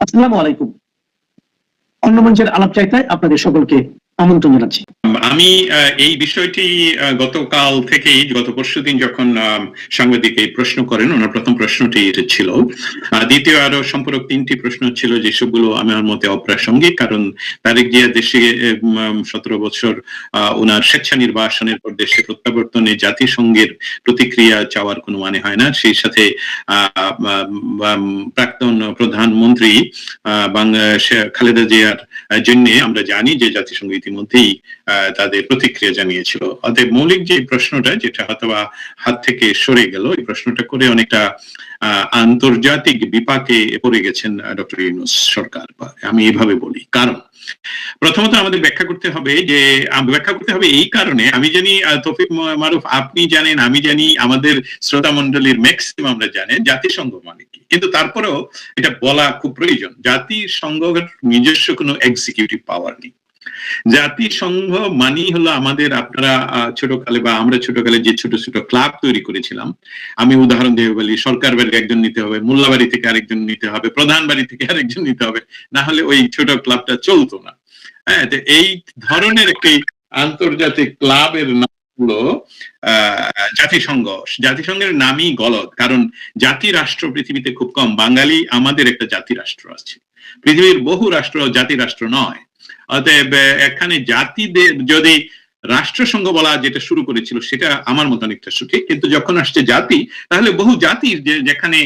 আসসালামু আলাইকুম। অন্য মঞ্চের আলাপ চাইতায় আপনাদের সকলকে আমন্ত্রণ জানাচ্ছি। আমি এই বিষয়টি গতকাল থেকেই গত পরশুদিন যখন আম, সাংবাদিক এই প্রশ্ন করেন ওনার প্রথম প্রশ্নটি ছিল। দ্বিতীয় আরও সম্পূরক তিনটি প্রশ্ন ছিল যেসবগুলো আমার মতে অপ্রাসঙ্গিক কারণ তারেক জিয়া দেশে সতেরো বছর ওনার স্বেচ্ছা নির্বাসনের পর দেশে প্রত্যাবর্তনে জাতিসংঘের প্রতিক্রিয়া চাওয়ার কোনো মানে হয় না। সেই সাথে প্রাক্তন প্রধানমন্ত্রী বাংলা খালেদা জিয়ার জন্য আমরা জানি যে জাতিসংঘ ইতিমধ্যেই তাদের প্রতিক্রিয়া জানিয়েছিল। অতএব মৌলিক যে প্রশ্নটা, যেটা হয়তো হাত থেকে সরে গেল, এই প্রশ্নটা করে অনেকটা আন্তর্জাতিক বিপাকে পড়ে গেছেন ডক্টর ইউনুস সরকার। আমি এভাবে বলি। কারণ, প্রথমত আমাদের ব্যাখ্যা করতে হবে যে ব্যাখ্যা করতে হবে এই কারণে, আমি জানি তৌফিক মারুফ, আপনি জানেন, আমি জানি, আমাদের শ্রোতা মন্ডলীর ম্যাক্সিমাম আমরা জানেন, জাতিসংঘ মানে কি। কিন্তু তারপরেও এটা বলা খুব প্রয়োজন। জাতিসংঘের নিজস্ব কোনো এক্সিকিউটিভ পাওয়ার নেই। জাতিসংঘ মানি হলো আমাদের আপনারা ছোটকালে বা আমরা ছোটকালে যে ছোট ছোট ক্লাব তৈরি করেছিলাম, আমি উদাহরণ দিয়ে বলি, সরকার বাড়ি একজন নিতে হবে মোল্লাবাড়ি থেকে আরেকজন নিতে হবে, প্রধান বাড়ি থেকে আরেকজন নিতে হবে, না হলে ওই ছোট ক্লাবটা চলতো না। হ্যাঁ এই ধরনের একটি আন্তর্জাতিক ক্লাবের নাম হলো জাতিসংঘ। জাতিসংঘের নামই গলত কারণ জাতি রাষ্ট্র পৃথিবীতে খুব কম। বাঙালি আমাদের একটা জাতি রাষ্ট্র আছে। পৃথিবীর বহু রাষ্ট্র জাতি রাষ্ট্র নয়। অতএব, এখানে জাতিদের, যদি রাষ্ট্রসংঘ বলা যেটা শুরু করেছিল, সেটা আমার মত অনেকটা সঠিক, কিন্তু যখন আসছে জাতি, তাহলে বহু জাতির যেখানে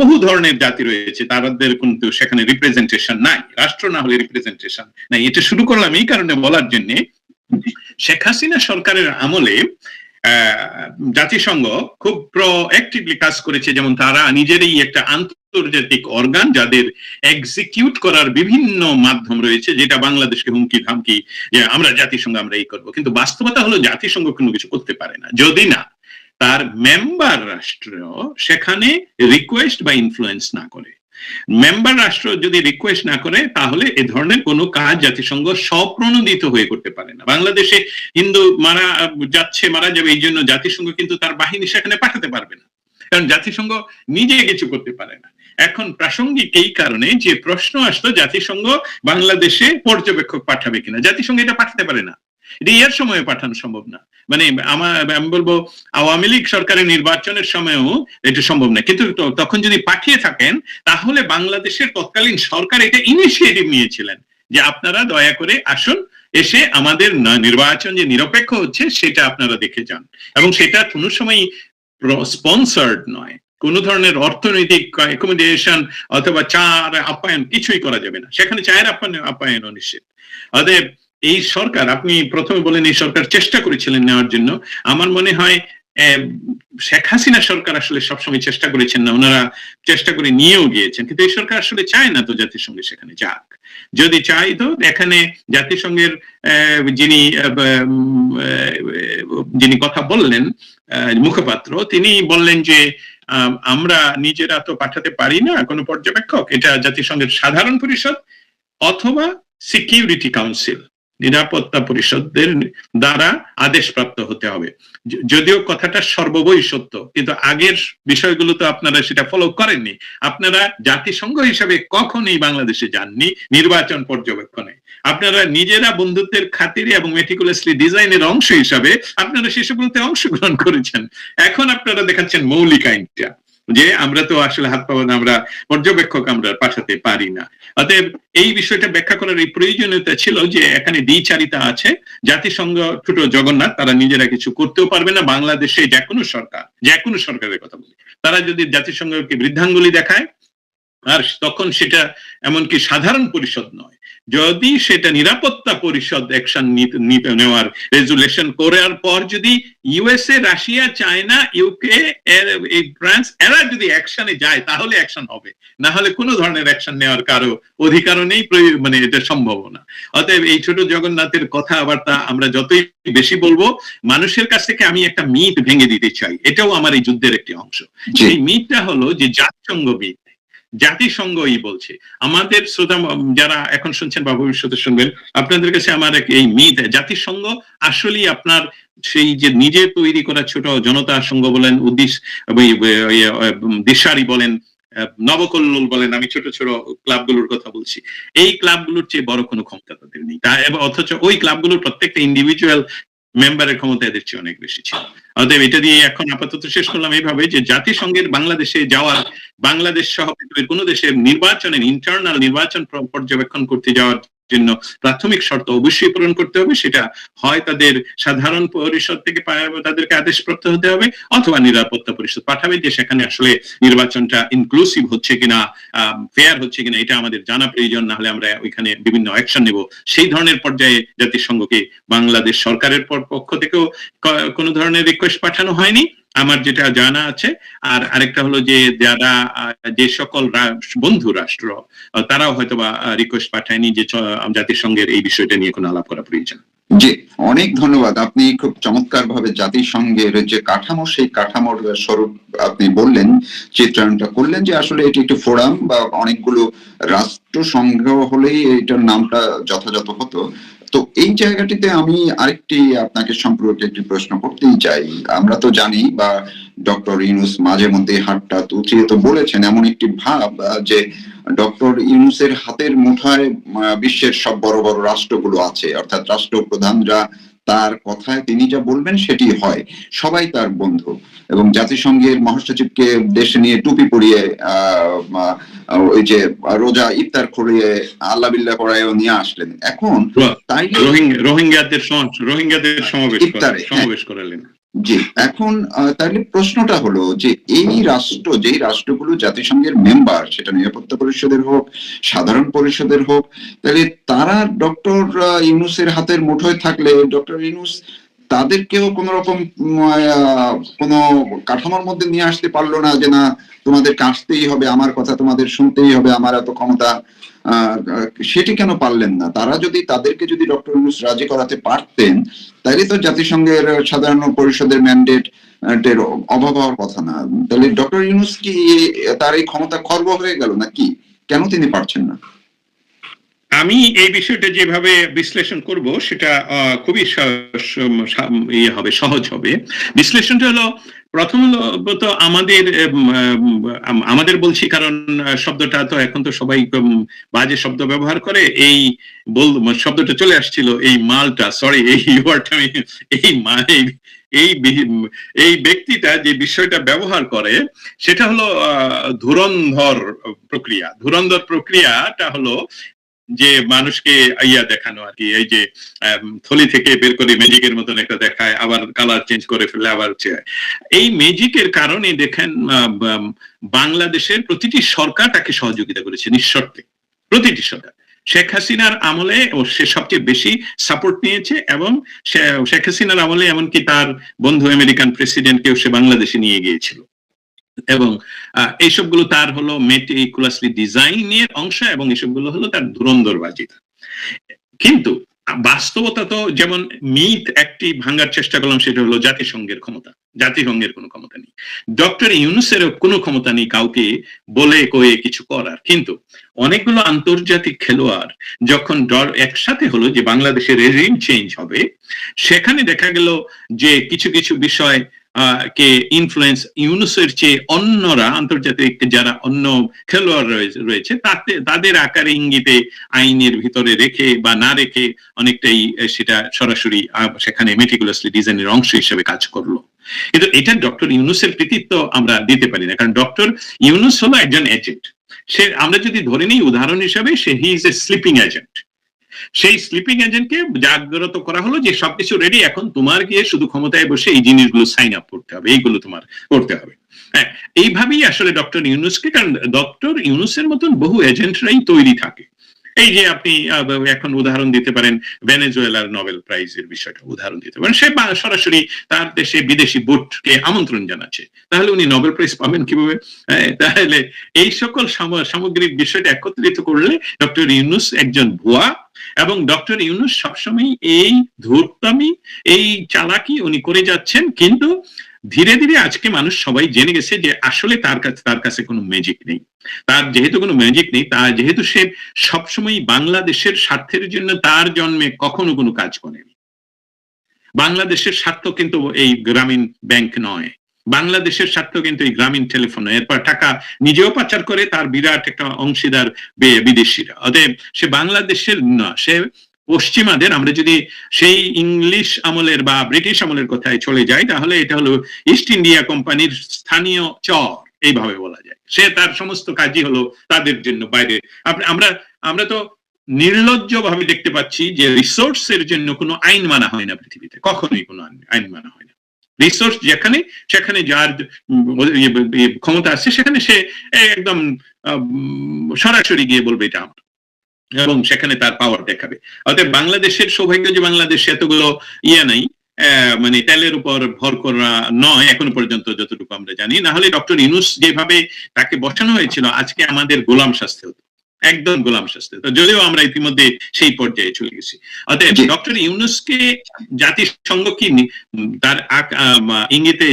বহু ধরনের জাতি রয়েছে, তাদের কিন্তু সেখানে রিপ্রেজেন্টেশন নাই। রাষ্ট্র না হলে রিপ্রেজেন্টেশন নাই। এটা শুরু করলাম এই কারণে বলার জন্য, শেখ হাসিনা সরকারের আমলে জাতিসংঘ খুব প্রোঅ্যাক্টিভলি কাজ করেছে, যেমন তারা নিজেরই একটা আন্তর্জাতিক অর্গান যাদের এক্সিকিউট করার বিভিন্ন মাধ্যম রয়েছে, যেটা বাংলাদেশকে হুমকি ধামকি যে আমরা জাতিসংঘ, আমরা এই করব। কিন্তু বাস্তবতা হলো জাতিসংঘ কোনো কিছু করতে পারে না। যদি না, তার মেম্বার রাষ্ট্র সেখানে রিকোয়েস্ট বা ইনফ্লুয়েন্স না করে। মেম্বার রাষ্ট্র যদি রিকোয়েস্ট না করে, তাহলে এ ধরনের কোনো কাজ জাতিসংঘ স্বপ্রণোদিত হয়ে করতে পারে না। বাংলাদেশে হিন্দু মারা যাচ্ছে, মারা যাবে, এই জন্য জাতিসংঘ কিন্তু তার বাহিনী সেখানে পাঠাতে পারবে না। কারণ জাতিসংঘ নিজে কিছু করতে পারে না। এখন প্রাসঙ্গিক এই কারণে যে প্রশ্ন আসতো জাতিসংঘ বাংলাদেশে পর্যবেক্ষক পাঠাবে কিনা? জাতিসংঘ এটা পাঠাতে পারে না। এটা এর সময়ে পাঠানো সম্ভব না। মানে আমার আমি বলব, আওয়ামী লীগ সরকারের নির্বাচনের সময়ও এটা সম্ভব না। কিন্তু তখন যদি পাঠিয়ে থাকেন, তাহলে বাংলাদেশের তৎকালীন সরকার এটা ইনিশিয়েটিভ নিয়েছিলেন যে আপনারা দয়া করে আসুন, এসে আমাদের নির্বাচন যে নিরপেক্ষ হচ্ছে, সেটা আপনারা দেখে যান। এবং সেটা কোনো সময় স্পন্সার্ড নয়। কোন ধরনের অর্থনৈতিক অ্যাকোমোডেশন অথবা চার আপ্যায়ন কিছুই করা যাবে না। সেখানে চায়ের আপ্যায়ন আপ্যায়ন নিশ্চিত অতএব এই সরকার, আপনি প্রথমে বলেন এই সরকার চেষ্টা করেছিলেন নেওয়ার জন্য। আমার মনে হয় শেখ হাসিনা সরকার আসলে সবসময় চেষ্টা করেছেন না। ওনারা চেষ্টা করে নিয়েও গিয়েছেন। কিন্তু এই সরকার আসলে চায় না তো জাতিসংঘে সেখানে যাক। যদি চাই তো এখানে জাতিসংঘের যিনি যিনি কথা বললেন মুখপাত্র, তিনি বললেন যে আমরা নিজেরা তো পাঠাতে পারি না কোনো পর্যবেক্ষক, এটা জাতিসংঘের সাধারণ পরিষদ অথবা সিকিউরিটি কাউন্সিল নিরাপত্তা পরিষদের দ্বারা আদেশপ্রাপ্ত হতে হবে। যদিও কথাটা সর্ববই সত্য কিন্তু আগের বিষয়গুলো তো আপনারা সেটা ফলো করেননি। আপনারা জাতিসংঘ হিসাবে কখনই বাংলাদেশে যাননি নির্বাচন পর্যবেক্ষণে। আপনারা নিজেরা বন্ধুত্বের খাতিরে এবং মেটিকুলাসলি ডিজাইনের অংশ হিসাবে আপনারা সেসবগুলোতে অংশগ্রহণ করেছেন। এখন আপনারা দেখাচ্ছেন মৌলিক আইনটা। যে আমরা তো আসলে হাত পাবো না আমরা পর্যবেক্ষক, আমরা পাঠাতে পারি না। অতএব এই বিষয়টা ব্যাখ্যা করার এই প্রয়োজনীয়তা ছিল যে এখানে দ্বিচারিতা আছে। জাতিসংঘ ছোট জগন্নাথ, তারা নিজেরা কিছু করতেও পারবে না। বাংলাদেশে যে কোনো সরকার যে কোনো সরকারের কথা বলি। তারা যদি জাতিসংঘকে বৃদ্ধাঙ্গুলি দেখায়, আর তখন সেটা এমনকি সাধারণ পরিষদ নয়। যদি সেটা নিরাপত্তা পরিষদ অ্যাকশন নিতে নেওয়ার রেজুলেশন করার পর যদি ইউএসএ রাশিয়া চায়না ইউকে এই ফ্রান্স এরা যদি অ্যাকশনে যায় তাহলে অ্যাকশন হবে। না হলে কোনো ধরনের অ্যাকশন নেওয়ার কারও অধিকারও নেই মানে এটা সম্ভব না। অতএব এই ছোট জগন্নাথের কথাবার্তা আমরা যতই বেশি বলব মানুষের কাছ থেকে আমি একটা মিথ ভেঙে দিতে চাই। এটাও আমার এই যুদ্ধের একটি অংশ। সেই মিথটা হলো যে জাতিসংঘ মিথ জাতিসংঘই বলছে। আমাদের শ্রোতা যারা এখন শুনছেন বা ভবিষ্যতে শুনবেন, আপনাদের কাছে আমার এই মিথ, জাতিসংঘ আসলেই আপনার সেই যে নিজে তৈরি করা ছোট জনতা সংঘ বলেন উদ্দেশ্য দিশারি বলেন নবকল্লোল বলেন, আমি ছোট ছোট ক্লাবগুলোর কথা বলছি। এই ক্লাবগুলোর চেয়ে বড় কোনো ক্ষমতা তাদের নেই। অথচ ওই ক্লাবগুলোর প্রত্যেকটা ইন্ডিভিজুয়াল মেম্বারের ক্ষমতা এদের চেয়ে অনেক বেশি ছিল। অতএব এটা দিয়ে এখন আপাতত শেষ করলাম এইভাবে যে জাতিসংঘের বাংলাদেশে যাওয়ার, বাংলাদেশ সহ কোনো দেশের নির্বাচনের ইন্টারনাল নির্বাচন পর্যবেক্ষণ করতে যাওয়ার জন্য প্রাথমিক শর্ত অবশ্যই পূরণ করতে হবে। সেটা হয় তাদের সাধারণ পরিষদ থেকে তাদেরকে আদেশপ্রাপ্ত হতে হবে অথবা নিরাপত্তা পরিষদ পাঠাবে যে সেখানে আসলে নির্বাচনটা ইনক্লুসিভ হচ্ছে কিনা ফেয়ার হচ্ছে কিনা, এটা আমাদের জানা প্রয়োজন। না হলে আমরা ওইখানে বিভিন্ন অ্যাকশন নেব। সেই ধরনের পর্যায়ে জাতিসংঘকে বাংলাদেশ সরকারের পক্ষ থেকেও কোনো ধরনের রিকোয়েস্ট পাঠানো হয়নি। আমার যেটা জানা আছে, আর আরেকটা হলো যে যারা যে সকল বন্ধু রাষ্ট্র তারাও হয়তো বা রিকোয়েস্ট পাঠায়নি যে জাতিসংঘের এই বিষয়টা নিয়ে কোনো আলাপ করা প্রয়োজন। জি, অনেক ধন্যবাদ। আপনি খুব চমৎকার ভাবে জাতিসংঘের যে কাঠামো, সেই কাঠামোর স্বরূপ আপনি বললেন, চিত্রায়নটা করলেন যে আসলে এটি একটি ফোরাম বা অনেকগুলো রাষ্ট্র সংঘ হলেই এটার নামটা যথাযথ হতো। তো এই জায়গাটিতে আমি আরেকটি আপনাকে সম্পর্কে একটি প্রশ্ন করতেই চাই। আমরা তো জানি, বা ডক্টর ইউনুস মাঝে মধ্যে হাতটা তুচিয়ে তো বলেছেন, এমন একটি ভাব যে ডক্টর ইউনুসের হাতের মুঠায় বিশ্বের সব বড় বড় রাষ্ট্রগুলো আছে। অর্থাৎ রাষ্ট্রপ্রধানরা তার কথায় তিনি যা বলবেন সেটি হয়। সবাই তার বন্ধু। এবং জাতিসংঘের মহাসচিবকে দেশে নিয়ে টুপি পরিয়ে ওই যে রোজা ইফতার করিয়ে আল্লাহ বিল্লাহ করায়ও নিয়ে আসলেন। এখন তাই রোহিঙ্গা রোহিঙ্গাদের রোহিঙ্গাদের সমাবেশ ইফতারে, হ্যাঁ। সমাবেশ করালেন। জি, এখন তাহলে প্রশ্নটা হলো যে এই রাষ্ট্র, যেই রাষ্ট্রগুলো জাতিসংঘের মেম্বার সেটা নিরাপত্তা পরিষদের হোক, সাধারণ পরিষদের হোক, তাহলে তারা ডক্টর ইউনুসের হাতের মুঠোয় থাকলে, ডক্টর ইউনুস তাদেরকেও কোন রকম কোনো কাঠামোর মধ্যে নিয়ে আসতে পারল না যে না তোমাদের আসতেই হবে, আমার কথা তোমাদের শুনতেই হবে, আমার এত ক্ষমতা। সেটি কেন পারলেন না? তারা যদি, তাদেরকে যদি ডক্টর ইউনুস রাজি করাতে পারতেন তাহলে তো জাতিসংঘের সাধারণ পরিষদের ম্যান্ডেট এর অভাব হওয়ার কথা না। তাহলে ডক্টর ইউনুস কি তার এই ক্ষমতা খর্ব হয়ে গেল নাকি? কেন তিনি পারছেন না? আমি এই বিষয়টা যেভাবে বিশ্লেষণ করব, সেটা খুবই ইয়ে হবে, সহজ হবে। বিশ্লেষণটা হলো প্রথমত আমাদের আমাদের বলছি কারণ শব্দটা তো এখন তো সবাই বাজে শব্দ ব্যবহার করে। এই বল, শব্দটা চলে আসছিল, এই মালটা সরি এই ওয়ার্ডটা এই এই- এই ব্যক্তিটা যে বিষয়টা ব্যবহার করে, সেটা হলো ধুরন্ধর প্রক্রিয়া। ধুরন্ধর প্রক্রিয়াটা হলো যে মানুষকে ইয়া দেখানো আর কি, এই যে থলি থেকে বের করে ম্যাজিকের মতন একটা দেখায়, আবার কালার চেঞ্জ করে ফেলে, আবার। এই ম্যাজিকের কারণে দেখেন বাংলাদেশের প্রতিটি সরকার তাকে সহযোগিতা করেছে নিঃশর্তে। প্রতিটি সরকার। শেখ হাসিনার আমলে সে সবচেয়ে বেশি সাপোর্ট নিয়েছে এবং শেখ হাসিনার আমলে এমনকি তার বন্ধু আমেরিকান প্রেসিডেন্টকেও সে বাংলাদেশে নিয়ে গিয়েছিল। এবং এইসবগুলো তার হলো মেটিকুলাসলি ডিজাইনের অংশ এবং এসবগুলো হলো তার ধুরন্ধরবাজি। কিন্তু বাস্তবতা তো যেমন মিথ একটি ভাঙার চেষ্টা করলাম, সেটা হলো জাতিসংঘের ক্ষমতা। জাতিসংঘের কোনো ক্ষমতা নেই। ডক্টর ইউনুসের কোনো ক্ষমতা নেই কাউকে বলে কয়ে কিছু করার। কিন্তু অনেকগুলো আন্তর্জাতিক খেলোয়াড় যখন ডর একসাথে হলো যে বাংলাদেশের রেজিম চেঞ্জ হবে, সেখানে দেখা গেল যে কিছু কিছু বিষয় কে ইনফ্লুয়েন্স ইউনুসের চেয়ে অন্যরা, আন্তর্জাতিক যারা অন্য খেলোয়াড় রয়েছে- তাতে, তাদের আকারে ইঙ্গিতে আইনের ভিতরে রেখে বা না রেখে অনেকটাই সেটা সরাসরি সেখানে মেটিকুলাসলি ডিজাইনের অংশ হিসেবে কাজ করল। কিন্তু এটা ডক্টর ইউনুসের কৃতিত্ব আমরা দিতে পারি না, কারণ ডক্টর ইউনুস হলো একজন এজেন্ট সে, আমরা যদি ধরে নিই, উদাহরণ হিসাবে সে he is a sleeping agent সেই স্লিপিং এজেন্টকে জাগ্রত করা হলো যে সবকিছু রেডি এখন তোমার গিয়ে শুধু ক্ষমতায় বসে এই জিনিসগুলো সাইন আপ করতে হবে, এইগুলো তোমার করতে হবে। হ্যাঁ এইভাবেই আসলে ডক্টর ইউনুসকে, কারণ ডক্টর ইউনুসের মতন বহু এজেন্টরাই তৈরি থাকে। এই যে আপনি এখন উদাহরণ দিতে পারেন ভেনেজুয়েলার নোবেল প্রাইজের বিষয়টা উদাহরণ দিতে পারেন। সে সরাসরি তার দেশে বিদেশি বুটকে আমন্ত্রণ জানাচ্ছে। তাহলে উনি নোবেল প্রাইজ পাবেন কীভাবে? হ্যাঁ, তাহলে এই সকল সাম- সামগ্রিক বিষয়টা একত্রিত করলে ডক্টর ইউনুস একজন ভুয়া এবং ডক্টর ইউনুস সবসময় এই ধূর্তামি এই চালাকি উনি করে যাচ্ছেন কিন্তু ধীরে ধীরে আজকে মানুষ সবাই জেনে গেছে যে আসলে তার কাছে তার কাছে কোনো ম্যাজিক নেই। তার যেহেতু কোনো ম্যাজিক নেই তার যেহেতু সে সবসময় বাংলাদেশের স্বার্থের জন্য তার জন্মে কখনো কোনো কাজ করেনি। বাংলাদেশের স্বার্থ কিন্তু এই গ্রামীণ ব্যাংক নয়। বাংলাদেশের স্বার্থ কিন্তু এই গ্রামীণ টেলিফোনে এরপর টাকা নিজেও পাচার করে তার বিরাট একটা অংশীদার বিদেশিরা। অতএব সে বাংলাদেশের না, সে পশ্চিমাদের আমরা যদি সেই ইংলিশ আমলের বা ব্রিটিশ আমলের কথায় চলে যাই তাহলে এটা হলো ইস্ট ইন্ডিয়া কোম্পানির স্থানীয় চর এইভাবে বলা যায়। সে তার সমস্ত কাজই হলো তাদের জন্য বাইরে। আমরা আমরা তো নির্লজ্জ ভাবে দেখতে পাচ্ছি যে রিসোর্সের জন্য কোনো আইন মানা হয় না পৃথিবীতে কখনোই কোনো আইন- মানা হয় না। রিসোর্স যেখানে সেখানে যার ইয়ে, ক্ষমতা আছে সেখানে সে একদম সরাসরি গিয়ে বলবে এটা আমার। এবং সেখানে তার পাওয়ার দেখাবে। অর্থাৎ বাংলাদেশের সৌভাগ্য যে বাংলাদেশে এতগুলো ইয়ে নাই মানে তেলের উপর ভর করা নয় এখনও পর্যন্ত যতটুকু আমরা জানি। না হলে ডক্টর ইনুস যেভাবে তাকে বসানো হয়েছিল আজকে আমাদের গোলাম শাস্তি হতো। একদম গোলাম শাস্তি হতো। যদিও আমরা ইতিমধ্যে সেই পর্যায়ে চলে গেছি। অতএব জি। ডক্টর ইউনুসকে জাতিসংঘ কি তার ইঙ্গিতে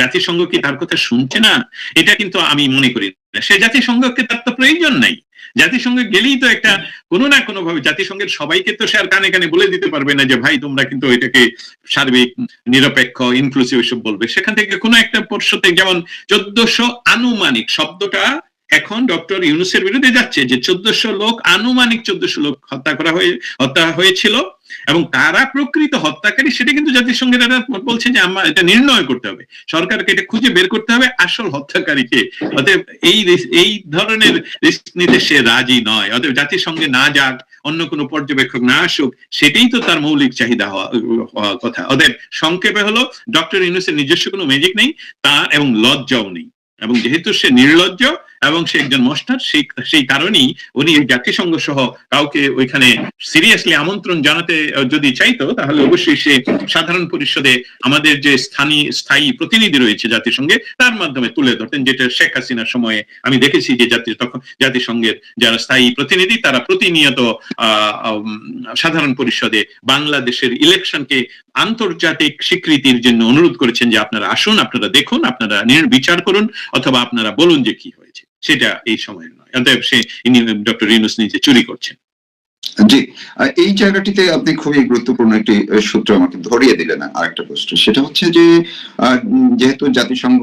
জাতিসংঘ কি তার কথা শুনছে না? এটা কিন্তু আমি মনে করি না। সে জাতিসংঘকে তার তো প্রয়োজন নাই। জাতিসংঘে গেলেই তো একটা কোনো না কোনো ভাবে জাতিসংঘের সবাইকে তো সে আর কানে কানে বলে দিতে পারবে না যে, ভাই, তোমরা কিন্তু এটাকে সার্বিক, নিরপেক্ষ ইনক্লুসিভ এসব বলবে। সেখান থেকে কোনো একটা পর্ষতে যেমন চোদ্দশো আনুমানিক শব্দটা এখন ডক্টর ইউনুসের বিরুদ্ধে যাচ্ছে, যে চোদ্দশো লোক, আনুমানিক চোদ্দশো লোক হত্যা করা হয়ে, হত্যা হয়েছিল। এবং তারা প্রকৃত হত্যাকারী সেটা কিন্তু জাতিসংঘের বলছে যে আমার এটা নির্ণয় করতে হবে। সরকারকে এটা খুঁজে বের করতে হবে আসল হত্যাকারীকে। অতএব এই এই ধরনের রিস্ক নিতে সে রাজি নয়। অতএব জাতিসংঘে না যাক, অন্য কোনো পর্যবেক্ষক না আসুক, সেটাই তো তার মৌলিক চাহিদা হওয়া কথা। অতএব সংক্ষেপে হলো, ডক্টর ইউনুসের নিজস্ব কোনো ম্যাজিক নেই, তার এবং লজ্জাও নেই। এবং যেহেতু সে নির্লজ্জ এবং সে একজন মস্টার, সেই সেই কারণেই উনি জাতিসংঘ সহ কাউকে ওইখানে সিরিয়াসলি আমন্ত্রণ জানাতে যদি চাইতো, তাহলে অবশ্যই সে সাধারণ পরিষদে আমাদের যে স্থানীয়, স্থায়ী প্রতিনিধি রয়েছে জাতিসংঘে, তার মাধ্যমে তুলে ধরতেন, যেটা শেখ হাসিনার সময়ে আমি দেখেছি যে জাতি, তখন জাতিসংঘের যারা স্থায়ী প্রতিনিধি, তারা প্রতিনিয়ত সাধারণ পরিষদে বাংলাদেশের ইলেকশনকে আন্তর্জাতিক স্বীকৃতির জন্য অনুরোধ করেছেন যে আপনারা আসুন, আপনারা দেখুন, আপনারা বিচার করুন, অথবা আপনারা বলুন যে কি হয়েছে। সেটা এই সময়ের নয়। অতএব সে ডক্টর ইউনুস নিজে চুরি করছেন। জি এই জায়গাটিতে আপনি খুবই গুরুত্বপূর্ণ একটি সূত্র আমাকে ধরিয়ে দিলেন আরেকটা প্রশ্ন। সেটা হচ্ছে যে যেহেতু জাতিসংঘ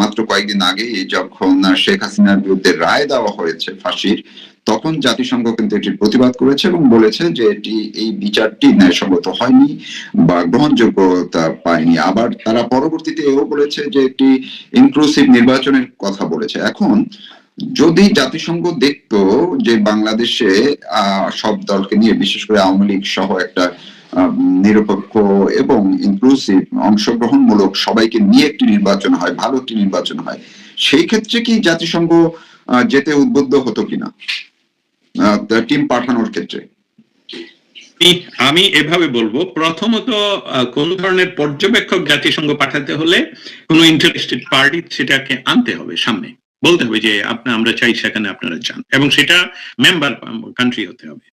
মাত্র কয়েকদিন আগে যখন শেখ হাসিনার বিরুদ্ধে রায় দেওয়া হয়েছে ফাঁসির, তখন জাতিসংঘ কিন্তু এটির প্রতিবাদ করেছে এবং বলেছে যে এটি, এই বিচারটি ন্যায়সঙ্গত হয়নি বা গ্রহণযোগ্যতা পায়নি। আবার তারা পরবর্তীতে এও বলেছে যে একটি ইনক্লুসিভ নির্বাচনের কথা বলেছে। এখন যদি জাতিসংঘ দেখতো যে বাংলাদেশে সব দলকে নিয়ে, বিশেষ করে আওয়ামী লীগ সহ একটা নিরপেক্ষ এবং ইনক্লুসিভ অংশগ্রহণমূলক সবাইকে নিয়ে একটি নির্বাচন হয়, ভালো একটি নির্বাচন হয়, সেই ক্ষেত্রে কি জাতিসংঘ যেতে উদ্বুদ্ধ হতো কিনা? টিম পাঠানোর ক্ষেত্রে। আমি- এভাবে বলব, প্রথমত কোন ধরনের পর্যবেক্ষক জাতিসংঘ পাঠাতে হলে কোন ইন্টারেস্টেড পার্টি সেটাকে আনতে হবে সামনে। বলতে হবে যে আমরা চাই সেখানে আপনারা যান। এবং সেটা মেম্বার কান্ট্রি হতে হবে।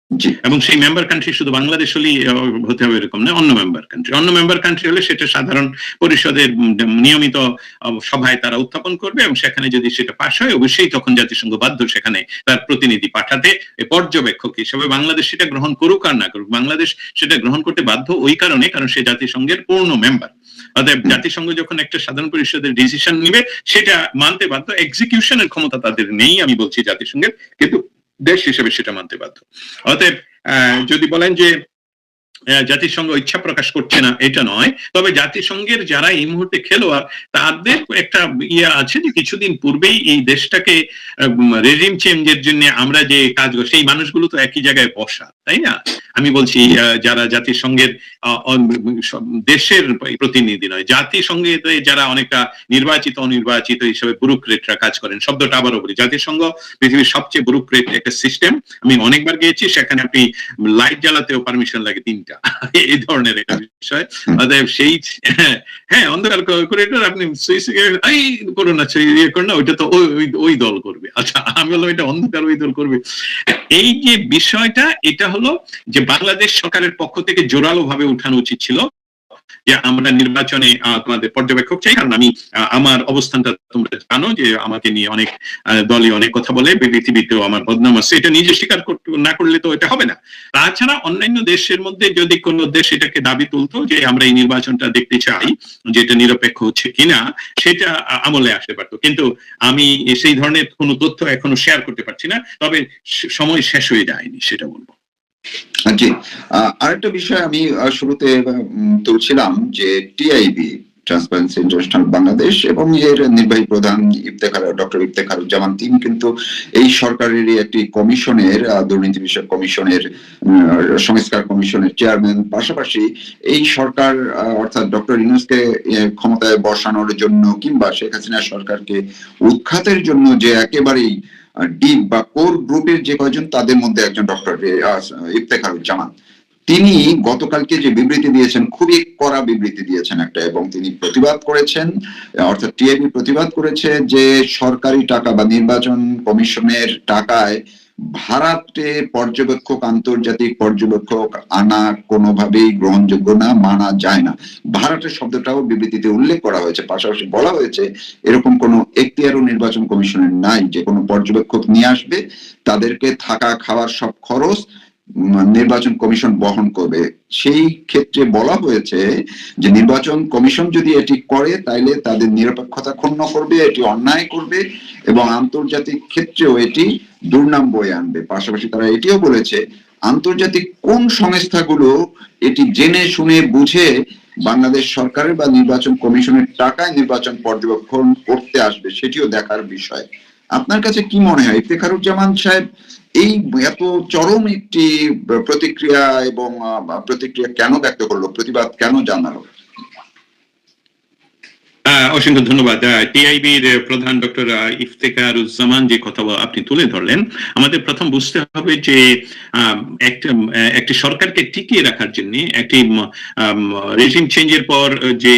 এবং সেই মেম্বার কান্ট্রি শুধু বাংলাদেশ হলেই হতে হবে এরকম না অন্য মেম্বার কান্ট্রি অন্য মেম্বার কান্ট্রি হলে সেটা সাধারণ পরিষদের নিয়মিত সভায় তারা উত্থাপন করবে এবং সেখানে যদি সেটা পাশ হয় অবশ্যই তখন জাতিসংঘ বাধ্য সেখানে তার প্রতিনিধি পাঠাতে। পর্যবেক্ষক হিসেবে বাংলাদেশ সেটা গ্রহণ করুক আর না করুক বাংলাদেশ সেটা গ্রহণ করতে বাধ্য ওই কারণে কারণ সে জাতিসংঘের পূর্ণ মেম্বার অতএব জাতিসংঘ যখন একটা সাধারণ পরিষদের ডিসিশন নিবে সেটা মানতে বাধ্য এক্সিকিউশনের ক্ষমতা তাদের নেই আমি বলছি জাতিসংঘের কিন্তু দেশ হিসেবে সেটা মানতে বাধ্য। অতএব যদি বলেন যে জাতিসংঘ ইচ্ছা প্রকাশ করছে না, এটা নয়। তবে জাতিসংঘের যারা এই মুহূর্তে খেলোয়াড়, তাদের একটা ইয়ে আছে যে, কিছুদিন পূর্বেই এই দেশটাকে রেজিম চেঞ্জের জন্য আমরা যে কাজ সেই মানুষগুলো তো একই জায়গায় বসা, তাই না? আমি বলছি যারা জাতিসংঘের দেশের প্রতিনিধি নয় জাতিসংঘে যারা অনেকটা নির্বাচিত, অনির্বাচিত হিসেবে ব্যুরোক্রেটরা কাজ করেন, শব্দটা আবারও বলি, জাতিসংঘ পৃথিবীর সবচেয়ে ব্যুরোক্রেট একটা সিস্টেম আমি অনেকবার গিয়েছি, সেখানে আপনি লাইট জ্বালাতেও পারমিশন লাগে তিনটা এই ধরনের একটা বিষয়। অতএব সেই হ্যাঁ অন্ধকার করিডোর আপনি সুইচ এই করুন না ইয়ে করুন না, ওইটা তো ওই- ওই দল করবে। আচ্ছা আমি বললাম এটা অন্ধকার, ওই দল করবে। এই যে বিষয়টা, এটা হলো যে বাংলাদেশ সরকারের পক্ষ থেকে জোরালো ভাবে উঠানো উচিত ছিল। যে আমরা নির্বাচনে তোমাদের পর্যবেক্ষক চাই। কারণ আমি আমার অবস্থানটা তোমরা জানো যে আমাকে নিয়ে অনেক দলই অনেক কথা বলে, পৃথিবীতেও আমার বদনাম আছে। এটা নিজে স্বীকার না করলে তো এটা হবে না। তাছাড়া অন্যান্য দেশের মধ্যে যদি কোনো দেশ এটাকে দাবি তুলতো যে আমরা এই নির্বাচনটা দেখতে চাই, যেটা নিরপেক্ষ হচ্ছে কিনা, সেটা আমলে আসতে পারতো। কিন্তু আমি সেই ধরনের কোনো তথ্য এখনও শেয়ার করতে পারছি না। তবে সময় শেষ হয়ে যায়নি, সেটা বলব। জি আরেকটা বিষয় আমি শুরুতে তুলছিলাম যে টিআইবি ট্রান্সপারেন্সি ইন্টারন্যাশনাল বাংলাদেশ এবং এর নির্বাহী প্রধান ইফতেখার, ডক্টর কিন্তু এই সরকারেরই একটি কমিশনের দুর্নীতি বিষয়ক কমিশনের সংস্কার কমিশনের চেয়ারম্যান। পাশাপাশি এই সরকার অর্থাৎ ডক্টর ইউনুসকে ক্ষমতায় বসানোর জন্য কিংবা শেখ হাসিনা সরকারকে উৎখাতের জন্য যে একেবারেই ডিপ বা কোর গ্রুপের যে কয়জন, তাদের মধ্যে একজন ডক্টর ইফতেখারুজ্জামান তিনি গতকালকে যে বিবৃতি দিয়েছেন, খুবই কড়া বিবৃতি দিয়েছেন একটা, এবং তিনি প্রতিবাদ করেছেন অর্থাৎ টিআইবি প্রতিবাদ করেছে যে সরকারি টাকা বা নির্বাচন কমিশনের টাকায় ভারতে পর্যবেক্ষক, আন্তর্জাতিক পর্যবেক্ষক আনা কোনোভাবেই গ্রহণযোগ্য না, মানা যায় না। ভারতের শব্দটাও বিবৃতিতে উল্লেখ করা হয়েছে। পাশাপাশি বলা হয়েছে, এরকম কোনো এখতিয়ারও নির্বাচন কমিশনের নাই। যে কোনো পর্যবেক্ষক নিয়ে আসবে, তাদেরকে থাকা খাওয়ার সব খরচ নির্বাচন কমিশন বহন করবে। সেই ক্ষেত্রে বলা হয়েছে যে নির্বাচন কমিশন যদি এটি করে, তাইলে তাদের নিরপেক্ষতা ক্ষুণ্ণ করবে, এটি অন্যায় করবে এবং আন্তর্জাতিক ক্ষেত্রেও এটি দুর্নাম বয়ে আনবে। পাশাপাশি তারা এটিও বলেছে, আন্তর্জাতিক কোন সংস্থাগুলো এটি জেনে, শুনে, বুঝে বাংলাদেশ সরকারের বা নির্বাচন কমিশনের টাকায় নির্বাচন পর্যবেক্ষণ করতে আসবে, সেটিও দেখার বিষয়। আপনার কাছে কি মনে হয়? ইফতেখারুজ্জামান সাহেব এই এত চরম একটি প্রতিক্রিয়া এবং প্রতিক্রিয়া কেন ব্যক্ত করল প্রতিবাদ কেন জানালো? অসংখ্য ধন্যবাদ। টিআইবির প্রধান ডক্টর ইফতেকারুজ্জামান যে কথা আপনি তুলে ধরলেন, আমাদের প্রথম বুঝতে হবে যে একটা সরকারকে টিকিয়ে রাখার জন্য, একটি রেজিম চেঞ্জের পর যে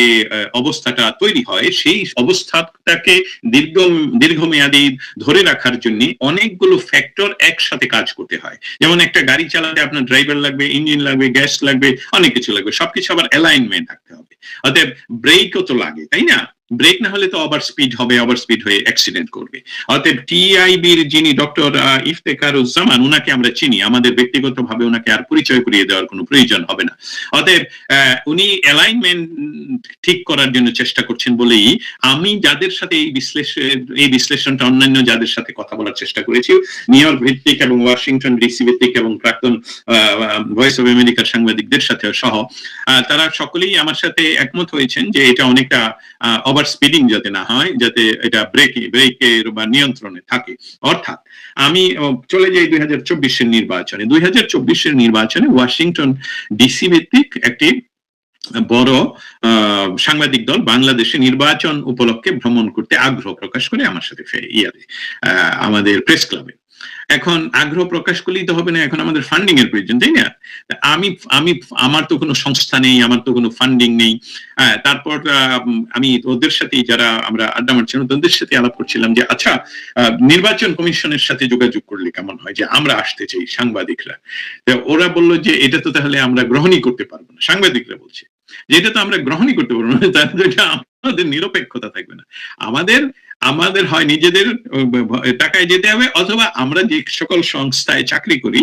অবস্থাটা তৈরি হয়, সেই অবস্থাটাকে দীর্ঘ, দীর্ঘমেয়াদী ধরে রাখার জন্য অনেকগুলো ফ্যাক্টর একসাথে কাজ করতে হয়। যেমন একটা গাড়ি চালাতে আপনার ড্রাইভার লাগবে ইঞ্জিন লাগবে গ্যাস লাগবে, অনেক কিছু লাগবে, সবকিছু আবার অ্যালাইনমেন্ট থাকতে হবে। অতএব ব্রেকও তো লাগে, তাই না? ব্রেক না হলে তো ওভার স্পিড হবে ওভার স্পিড হয়ে অ্যাক্সিডেন্ট করবে। অতএব টিআইবির যিনি ডক্টর ইফতেকারুজ্জামান উনাকে আমরা চিনি। আমাদের ব্যক্তিগতভাবে ওনাকে আর পরিচয় করিয়ে দেওয়ার কোনো প্রয়োজন হবে না। অতএব উনি অ্যালাইনমেন্ট ঠিক করার জন্য চেষ্টা করছেন বলেই আমি যাদের সাথে এই বিশ্লেষণ এই বিশ্লেষণটা অন্যান্য যাদের সাথে কথা বলার চেষ্টা করেছি, নিউ ইয়র্ক ভিত্তিক এবং ওয়াশিংটন ডিসি ভিত্তিক এবং প্রাক্তন ভয়েস অফ আমেরিকার সাংবাদিকদের সাথে সহ তারা সকলেই আমার সাথে একমত হয়েছেন যে এটা অনেকটা ওভার স্পিডিং যাতে না হয় যাতে এটা ব্রেকে ব্রেকের বা নিয়ন্ত্রণে থাকে। অর্থাৎ আমি চলে যাই দুই হাজার চব্বিশের নির্বাচনে। দুই হাজার চব্বিশের নির্বাচনে ওয়াশিংটন ডিসি ভিত্তিক একটি বড় সাংবাদিক দল বাংলাদেশে নির্বাচন উপলক্ষে ভ্রমণ করতে আগ্রহ প্রকাশ করে আমার সাথে আহ, আমাদের প্রেস ক্লাবে এখন আগ্রহ প্রকাশ করলেই তো হবে না এখন আমাদের ফান্ডিং এর প্রয়োজন তাই না? আমি আমি আমার তো কোনো সংস্থা নেই আমার তো কোনো ফান্ডিং নেই। হ্যাঁ, তারপর আমি ওদের সাথে যারা আমরা আড্ডা মারছিলাম ওদের সাথে আলাপ করছিলাম যে আচ্ছা নির্বাচন কমিশনের সাথে যোগাযোগ করলে কেমন হয়? যে আমরা আসতে চাই সাংবাদিকরা। ওরা বলল যে এটা তো তাহলে আমরা গ্রহণই করতে পারব না। সাংবাদিকরা বলছে যে এটা তো আমরা গ্রহণই করতে পারব না। তাহলে আমাদের নিরপেক্ষতা থাকবে না। আমাদের আমাদের হয় নিজেদের টাকায় যেতে হবে অথবা আমরা যে সকল সংস্থায় চাকরি করি,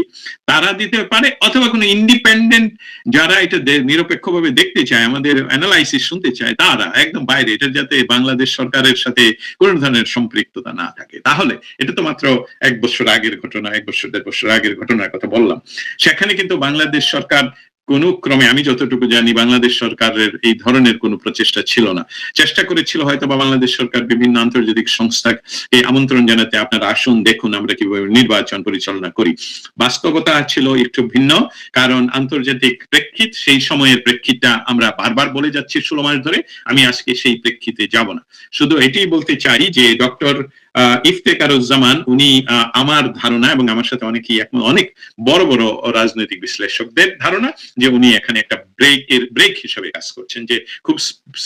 তারা দিতে পারে অথবা কোনো ইন্ডিপেন্ডেন্ট যারা এটা নিরপেক্ষভাবে দেখতে চায়, আমাদের অ্যানালাইসিস শুনতে চায়, তারা একদম বাইরে। এটা যাতে বাংলাদেশ সরকারের সাথে কোন ধরনের সম্পৃক্ততা না থাকে। তাহলে এটা তো মাত্র এক বছর আগের ঘটনা, এক বছর দেড় বছর আগের ঘটনার কথা বললাম। সেখানে কিন্তু বাংলাদেশ সরকার কোন ক্রমে আমি যতটুকু জানি বাংলাদেশ সরকারের এই ধরনের কোনো প্রচেষ্টা ছিল না। চেষ্টা করেছিল হয়তো বা বাংলাদেশ সরকার বিভিন্ন আন্তর্জাতিক সংস্থাকে আমন্ত্রণ জানাতে, আপনারা আসুন, দেখুন আমরা কীভাবে নির্বাচন পরিচালনা করি। বাস্তবতা ছিল একটু ভিন্ন, কারণ আন্তর্জাতিক প্রেক্ষিত সেই সময়ের প্রেক্ষিতটা আমরা বারবার বলে যাচ্ছি ষোলো মাস ধরে, আমি আজকে সেই প্রেক্ষিতে যাব না। শুধু এটাই বলতে চাই যে, ডক্টর ইফতেকারুজ্জামান উনি আমার ধারণা এবং আমার সাথে অনেকেই একমত, অনেক বড় বড় রাজনৈতিক বিশ্লেষকদের ধারণা যে উনি এখানে একটা ব্রেকের ব্রেক হিসেবে কাজ করছেন, যে খুব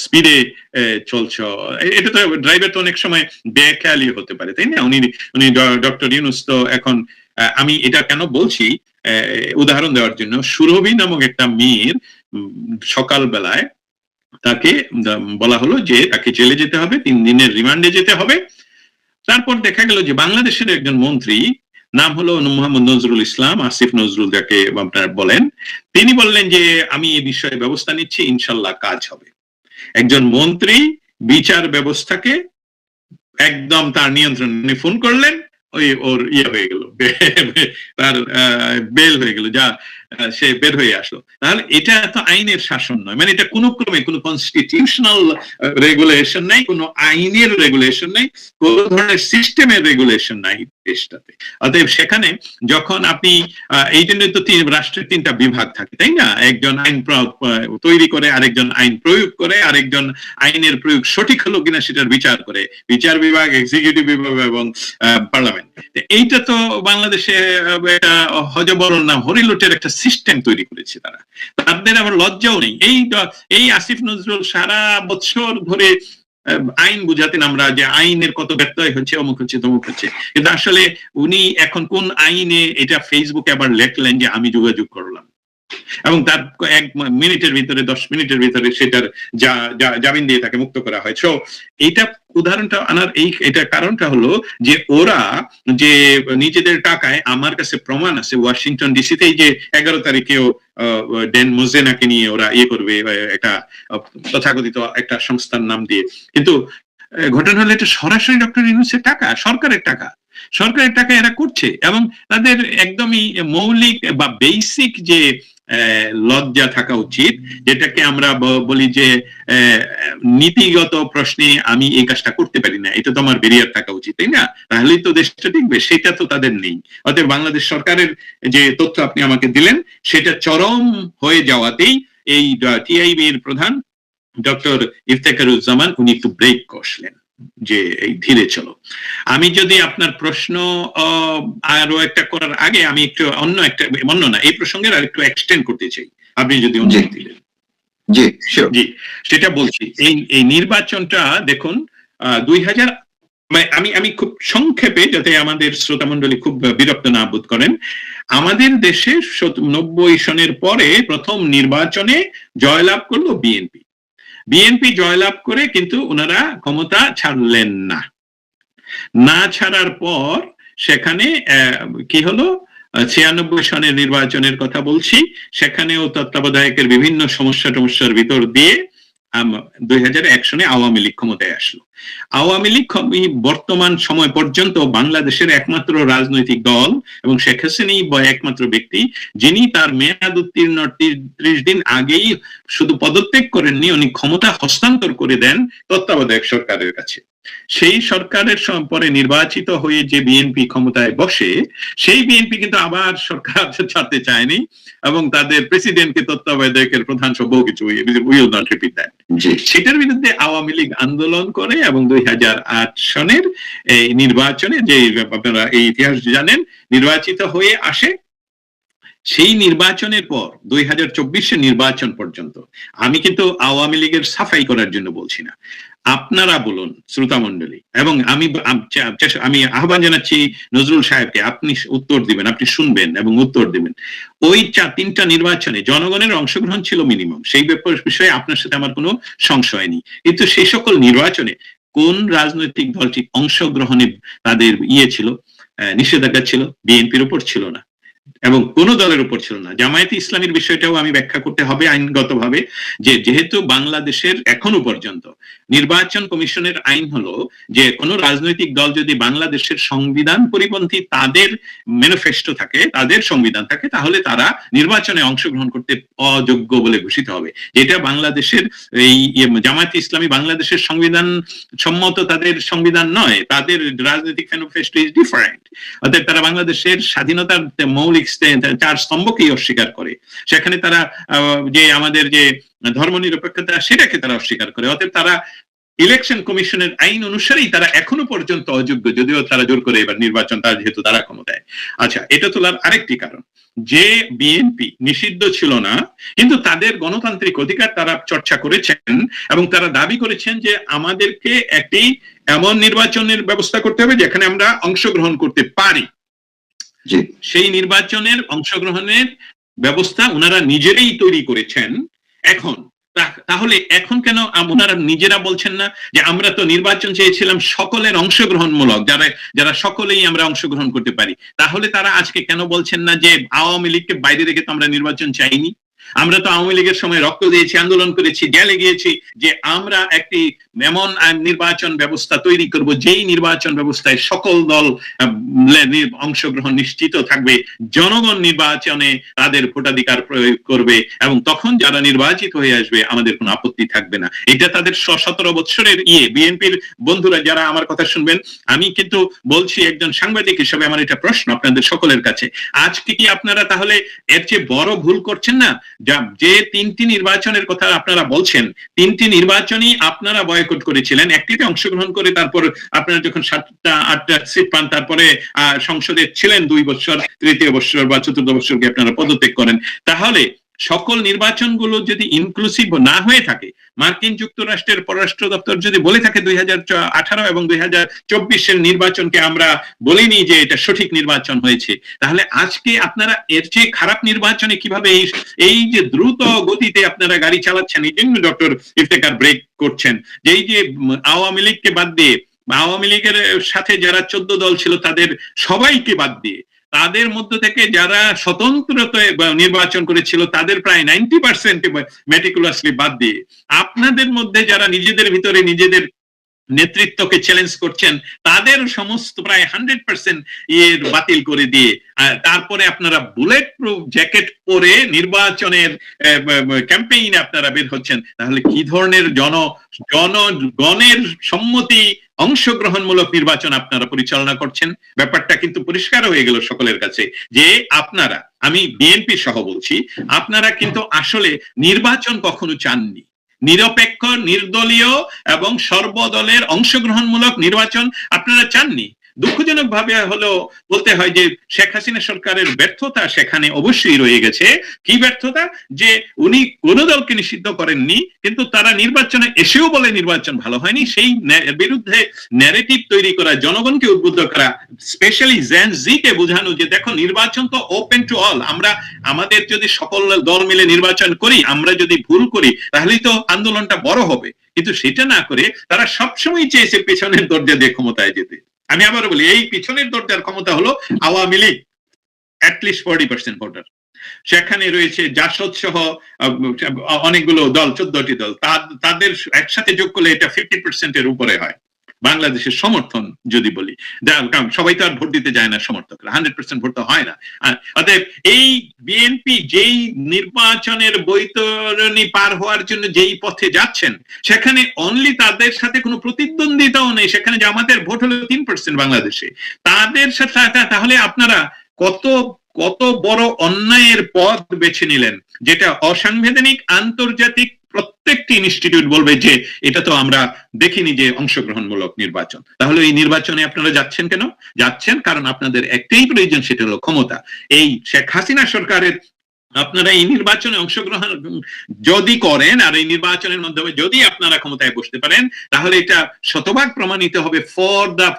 স্পিডে চলছ। এটা তো ড্রাইভার তো অনেক সময় বেখেয়ালি হতে পারে, তাই না? উনি উনি ডক্টর ইউনুস তো এখন আমি এটা কেন বলছি? উদাহরণ দেওয়ার জন্য, সুরভি নামক একটা মেয়ের সকালবেলায় তাকে বলা হলো যে তাকে জেলে যেতে হবে, তিন দিনের রিমান্ডে যেতে হবে তারপর দেখা গেল যে বাংলাদেশের একজন মন্ত্রী, নাম হলো মোহাম্মদ নজরুল ইসলাম, আসিফ নজরুল যাকে আপনারা বলেন, তিনি বললেন যে, আমি এই বিষয়ে ব্যবস্থা নিচ্ছি, ইনশাল্লাহ কাজ হবে। একজন মন্ত্রী বিচার ব্যবস্থাকে একদম তার নিয়ন্ত্রণে ফোন করলেন, ওই ওর ইয়ে হয়ে গেল তার বেল হয়ে গেল, যা সে বের হয়ে আসলো। তাহলে এটা তো আইনের শাসন নয়। মানে এটা কোনো ক্রমে কোনো কনস্টিটিউশনাল রেগুলেশন নাই, কোনো আইনের রেগুলেশন নাই, কোন ধরনের সিস্টেমের রেগুলেশন নাই দেশটাতে। অতএব সেখানে যখন আপনি এই জন্য তো তিন, রাষ্ট্রের তিনটা বিভাগ থাকে, তাই না? একজন আইন তৈরি করে, আরেকজন আইন প্রয়োগ করে, আরেকজন আইনের প্রয়োগ সঠিক হলো কিনা সেটার বিচার করে। বিচার বিভাগ এক্সিকিউটিভ বিভাগ এবং পার্লামেন্ট এইটা তো বাংলাদেশে হজবরল না হরিলুটের একটা সিস্টেম তৈরি করেছে তারা। তাদের আবার লজ্জাও নেই। এই এই আসিফ নজরুল সারা বছর ধরে আইন বুঝাতেন আমরা যে আইনের কত ব্যত্যয় হচ্ছে, অমুক হচ্ছে, তমুক হচ্ছে। কিন্তু আসলে উনি এখন কোন আইনে এটা ফেসবুকে আবার লেখলেন যে আমি যোগাযোগ করলাম। এবং তার এক মিনিটের ভিতরে, দশ মিনিটের ভিতরে সেটার জামিন দিয়ে তাকে মুক্ত করা হয়। সো এইটা উদাহরণটা আনার এই এটা কারণটা হলো যে ওরা যে নিজেদের টাকায় আমার কাছে প্রমাণ আছে ওয়াশিংটন ডিসিতে এই যে এগারো তারিখেও ডেন মোজেনাকে নিয়ে ওরা ইয়ে করবে একটা তথাকথিত একটা সংস্থার নাম দিয়ে। কিন্তু ঘটনা হলো এটা সরাসরি ডক্টর ইউনুসের টাকা, সরকারের টাকা। সরকারের টাকা এরা করছে এবং তাদের একদমই মৌলিক বা বেসিক যে লজ্জা থাকা উচিত। যেটাকে আমরা বলি যে নীতিগত প্রশ্নে আমি এই কাজটা করতে পারি না। এটা তো আমার বেরিয়ার থাকা উচিত, তাই না? তাহলেই তো দেশটা টিকবে, সেটা তো তাদের নেই। অতএব বাংলাদেশ সরকারের যে তথ্য আপনি আমাকে দিলেন, সেটা চরম হয়ে যাওয়াতেই এই টিআইবি এর প্রধান ডক্টর ইফতেখারুজ্জামান, উনি একটু ব্রেক কষলেন। যে এই ধীরে চলো। আমি যদি আপনার প্রশ্ন আহ, আরও একটা করার আগে আমি একটু অন্য একটা অন্য না এই প্রসঙ্গের আর একটু এক্সটেন্ড করতে চাই। আপনি যদি অনুমতি দেন জি জি সেটা বলছি এই এই নির্বাচনটা দেখুন দুই হাজার আমি আমি খুব সংক্ষেপে যাতে আমাদের শ্রোতা মন্ডলী খুব বিরক্ত না বোধ করেন আমাদের দেশে নব্বই সনের পরে প্রথম নির্বাচনে জয়লাভ করল বিএনপি। বিএনপি জয়লাভ করে কিন্তু ওনারা ক্ষমতা ছাড়লেন না। না ছাড়ার পর সেখানে কি হলো? ছিয়ানব্বই সনের নির্বাচনের কথা বলছি। সেখানেও তত্ত্বাবধায়কের বিভিন্ন সমস্যা টমস্যার ভিতর দিয়ে দুই হাজার এক সনে আওয়ামী লীগ ক্ষমতায় আসলো। আওয়ামী লীগ বর্তমান সময় পর্যন্ত বাংলাদেশের একমাত্র রাজনৈতিক দল এবং শেখ হাসিনাই একমাত্র ব্যক্তি, যিনি তার মেয়াদ উত্তীর্ণ ত্রিশ দিন আগেই শুধু পদত্যাগ করেননি, উনি ক্ষমতা হস্তান্তর করে দেন তত্ত্বাবধায়ক সরকারের কাছে। সেই সরকারের পরে নির্বাচিত হয়ে যে বিএনপি ক্ষমতায় বসে সেই বিএনপি কিন্তু আবার সরকার ছাড়তে চায়নি এবং তাদের প্রেসিডেন্টকে তত্ত্বাবধায়কের প্রধান বহু কিছু উইল নট রিপিট দ্যাট সেটার বিরুদ্ধে আওয়ামী লীগ আন্দোলন করে এবং দুই হাজার আট সনের এই নির্বাচনে যে আপনারা এই ইতিহাস জানেন নির্বাচিত হয়ে আসে সেই নির্বাচনের পর দুই হাজার চব্বিশের নির্বাচন পর্যন্ত। আমি কিন্তু আওয়ামী লীগের সাফাই করার জন্য বলছি না। আপনারা বলুন, শ্রোতা মন্ডলী এবং আমি আম- আহ্বান জানাচ্ছি নজরুল সাহেবকে, আপনি উত্তর দিবেন, আপনি শুনবেন এবং উত্তর দিবেন। ওই চার তিনটা নির্বাচনে জনগণের অংশগ্রহণ ছিল মিনিমাম সেই ব্যাপার বিষয়ে আপনার সাথে আমার কোনো সংশয় নেই। কিন্তু সেই সকল নির্বাচনে কোন রাজনৈতিক দলটি অংশগ্রহণে তাদের ইয়ে ছিল নিষেধাজ্ঞা ছিল, বিএনপির উপর ছিল না। এবং কোন দলের উপর ছিল না। জামায়াতে ইসলামীর বিষয়টাও আমি ব্যাখ্যা করতে হবে আইনগতভাবে যে যেহেতু বাংলাদেশের এখনও পর্যন্ত নির্বাচন কমিশনের আইন হলো যে কোনো রাজনৈতিক দল যদি বাংলাদেশের সংবিধান পরিপন্থী তাদের ম্যানিফেস্টো থাকে, তাদের সংবিধান থাকে, তাহলে তারা নির্বাচনে অংশগ্রহণ করতে অযোগ্য বলে ঘোষিত হবে। যেটা বাংলাদেশের এই ইয়ে জামায়াতে ইসলামী বাংলাদেশের সংবিধান সম্মত তাদের সংবিধান নয়, তাদের রাজনৈতিক ম্যানিফেস্টো ইজ ডিফারেন্ট অর্থাৎ তারা বাংলাদেশের স্বাধীনতার মৌলিক স্তে- চার স্তম্ভকেই অস্বীকার করে। সেখানে তারা যে আমাদের যে ধর্মনিরপেক্ষতা, সেটাকে তারা অস্বীকার করে। অতএব তারা ইলেকশন কমিশনের আইন অনুসারেই তারা এখনও পর্যন্ত অযোগ্য, যদিও তারা জোর করে এবার নির্বাচন তার যেহেতু তারা ক্ষমতায়। আচ্ছা এটা তোলার আরেকটি কারণ। যে বিএনপি নিষিদ্ধ ছিল না, কিন্তু তাদের গণতান্ত্রিক অধিকার তারা চর্চা করেছেন এবং তারা দাবি করেছেন যে আমাদেরকে একটি এমন নির্বাচনের ব্যবস্থা করতে হবে যেখানে আমরা অংশগ্রহণ করতে পারি। সেই নির্বাচনের অংশগ্রহণের ব্যবস্থা ওনারা নিজেরাই তৈরি করেছেন। এখন তাহলে এখন কেন ওনারা নিজেরা বলছেন না যে আমরা তো নির্বাচন চেয়েছিলাম সকলের অংশগ্রহণমূলক, যারা যারা সকলেই আমরা অংশগ্রহণ করতে পারি। তাহলে তারা আজকে কেন বলছেন না যে আওয়ামী লীগকে বাইরে রেখে তো আমরা নির্বাচন চাইনি? আমরা তো আওয়ামী লীগের সময় রক্ত দিয়েছি, আন্দোলন করেছি, জেলে গিয়েছি, যে আমরা একটি এমন নির্বাচন ব্যবস্থা তৈরি করব, যেই নির্বাচন ব্যবস্থায় সকল দল অংশগ্রহণ নিশ্চিত থাকবে, জনগণ নির্বাচনে তাদের ভোটাধিকার প্রয়োগ করবে এবং তখন যারা নির্বাচিত হয়ে আসবে, আমাদের কোনো আপত্তি থাকবে না। এটা তাদের সতেরো বৎসরের ইয়ে। বিএনপির বন্ধুরা যারা আমার কথা শুনবেন, আমি কিন্তু বলছি একজন সাংবাদিক হিসেবে আমার এটা প্রশ্ন আপনাদের সকলের কাছে। আজকে কি আপনারা তাহলে এর চেয়ে বড় ভুল করছেন না? যা তিনটি নির্বাচনের কথা আপনারা বলছেন, তিনটি নির্বাচনই আপনারা বয়কট করেছিলেন। একটিতে অংশগ্রহণ করে তারপর আপনারা যখন সাতটা, আটটা সিট পান, তারপরে সংসদে ছিলেন দুই বছর, তৃতীয় বছর বা চতুর্থ বছরকে আপনারা পদত্যাগ করেন। তাহলে সকল নির্বাচনগুলো যদি ইনক্লুসিভ না হয়ে থাকে, মার্কিন যুক্তরাষ্ট্রের পররাষ্ট্র দপ্তর যদি বলে থাকে দুই আঠারো এবং দুই হাজার চব্বিশের নির্বাচনকে আমরা বলিনি যে এটা সঠিক নির্বাচন হয়েছে, তাহলে আজকে আপনারা এর চেয়ে খারাপ নির্বাচনে কীভাবে এই এই যে দ্রুত গতিতে আপনারা গাড়ি চালাচ্ছেন, এই জন্য ডক্টর ইফতেকার ব্রেক করছেন। যে এই যে আওয়ামী লীগকে বাদ দিয়ে, আওয়ামী লীগের সাথে যারা চোদ্দ দল ছিল তাদের সবাইকে বাদ দিয়ে তাদের মধ্য থেকে যারা স্বতন্ত্রতা নির্বাচন করেছিল, তাদের প্রায় নাইনটি পার্সেন্ট মেটিকুলাসলি বাদ দিয়ে আপনাদের মধ্যে যারা নিজেদের ভিতরে নিজেদের নেতৃত্বকে চ্যালেঞ্জ করছেন, তাদের সমস্ত প্রায় হান্ড্রেড পার্সেন্ট ইয়ে বাতিল করে দিয়ে তারপরে আপনারা বুলেট প্রুফ জ্যাকেট পরে নির্বাচনের ক্যাম্পেইনে আপনারা বের হচ্ছেন। তাহলে কি ধরনের জন জনগণের সম্মতি অংশগ্রহণমূলক নির্বাচন আপনারা পরিচালনা করছেন। ব্যাপারটা কিন্তু পরিষ্কার হয়ে গেল সকলের কাছে যে আপনারা, আমি বিএনপি সহ বলছি, আপনারা কিন্তু আসলে নির্বাচন কখনো চাননি। নিরপেক্ষ, নির্দলীয় এবং সর্বদলের অংশগ্রহণমূলক নির্বাচন আপনারা চাননি। দুঃখজনক ভাবে হলো বলতে হয় যে শেখ হাসিনা সরকারের ব্যর্থতা সেখানে অবশ্যই রয়ে গেছে। কি ব্যর্থতা? যে উনি কোন দলকে নিষিদ্ধ করেননি, কিন্তু তারা নির্বাচনে এসেও বলে নির্বাচন ভালো হয়নি। সেই বিরুদ্ধে ন্যারেটিভ তৈরি করা, জনগণকে উদ্বুদ্ধ করা স্পেশালি জেন জি কে বোঝানো যে দেখো, নির্বাচন তো ওপেন টু অল আমরা, আমাদের যদি সকল দল মিলে নির্বাচন করি, আমরা যদি ভুল করি, তাহলেই তো আন্দোলনটা বড় হবে। কিন্তু সেটা না করে তারা সবসময় চেয়েছে পেছনের দরজা দিয়ে ক্ষমতায় যেতে। আমি আবার বলি, এই পিছনের দরজার ক্ষমতা হলো Awami League at least forty percent voter. সেখানে রয়েছে জাসদ সহ অনেকগুলো দল, চোদ্দটি দল। তাদের একসাথে যোগ করলে এটা ফিফটি পার্সেন্টের উপরে হয়। বাংলাদেশের সমর্থন যদি বলি কারণ সবাই তো আর ভোট দিতে যায় না সমর্থকরা হান্ড্রেড পার্সেন্ট ভোট তো হয় না। অতএব এই বিএনপি যেই নির্বাচনের বৈতরণী পার হওয়ার জন্য যেই পথে যাচ্ছেন, সেখানে অনলি তাদের সাথে কোনো প্রতিদ্বন্দ্বিতাও নেই। সেখানে জামাতের ভোট হলো তিন পার্সেন্ট বাংলাদেশে। তাদের সাথে তাহলে আপনারা কত কত বড় অন্যায়ের পথ বেছে নিলেন, যেটা অসাংবিধানিক, আন্তর্জাতিক প্রত্যেকটি ইনস্টিটিউট বলবে যে, এটা তো আমরা দেখিনি যে অংশগ্রহণমূলক নির্বাচন। তাহলে এই নির্বাচনে আপনারা যাচ্ছেন কেন? যাচ্ছেন কারণ আপনাদের একটাই প্রয়োজন, সেটা হলো ক্ষমতা। এই শেখ হাসিনা সরকারের আপনারা এই নির্বাচনে অংশগ্রহণ, যদি করেন আর এই নির্বাচনের মাধ্যমে যদি আপনারা ক্ষমতায় বসতে পারেন, তাহলে এটা শতভাগ প্রমাণিত হবে ফর দ্য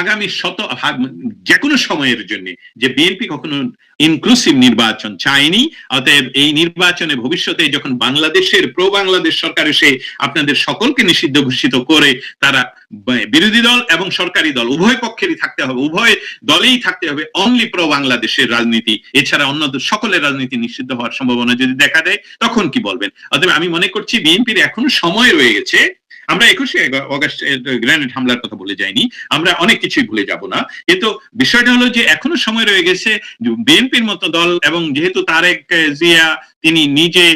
আগামী শত যে কোনো সময়ের জন্য, যে বিএনপি কখনো ইনক্লুসিভ নির্বাচন চায়নি, অতএব এই নির্বাচনে ভবিষ্যতে যখন বাংলাদেশের প্রো বাংলাদেশ সরকার এসে আপনাদের সকলকে নিষিদ্ধ ঘোষিত করে, তারা বিরোধী দল এবং সরকারি দল, উভয় পক্ষেরই থাকতে হবে, উভয় দলেই থাকতে হবে অনলি প্রো বাংলাদেশের রাজনীতি। এছাড়া অন্য সকলের রাজনীতি নিষিদ্ধ হওয়ার সম্ভাবনা যদি দেখা দেয়, তখন কি বলবেন? অতএব আমি মনে করছি বিএনপির এখনও সময় রয়ে গেছে আমরা একুশে অগাস্ট গ্রেনেড হামলার কথা বলে যাইনি, আমরা অনেক কিছুই ভুলে যাব না। কিন্তু বিষয়টা হলো যে এখনও সময় রয়ে গেছে বিএনপির মতো দল এবং যেহেতু তারেক জিয়া, তিনি নিজে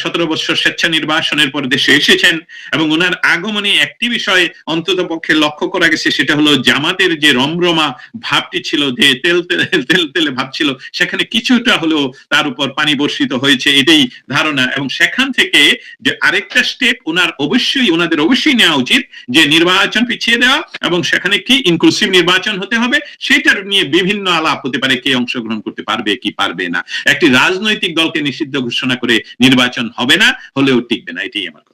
সতেরো বছর স্বেচ্ছা নির্বাসনের পর দেশে এসেছেন এবং ওনার আগমনে একটি বিষয় অন্তত পক্ষে লক্ষ্য করা গেছে, সেটা হলো জামাতের যে রমরমা ভাবটি ছিল, যে তেল তেল তেল তেলে ভাব ছিল, সেখানে কিছুটা হলেও তার উপর পানি বর্ষিত হয়েছে, এটাই ধারণা। এবং সেখান থেকে যে আরেকটা স্টেপ ওনার অবশ্যই ওনাদের অবশ্যই নেওয়া উচিত, যে নির্বাচন পিছিয়ে দেওয়া এবং সেখানে কি ইনক্লুসিভ নির্বাচন হতে হবে, সেটার নিয়ে বিভিন্ন আলাপ হতে পারে, কে অংশগ্রহণ করতে পারবে, কি পারবে না। একটি রাজনৈতিক দলকে নিষিদ্ধ ঘোষণা করে নির্বাচন হবে না হলেও টিকবে না এটাই আমার কথা।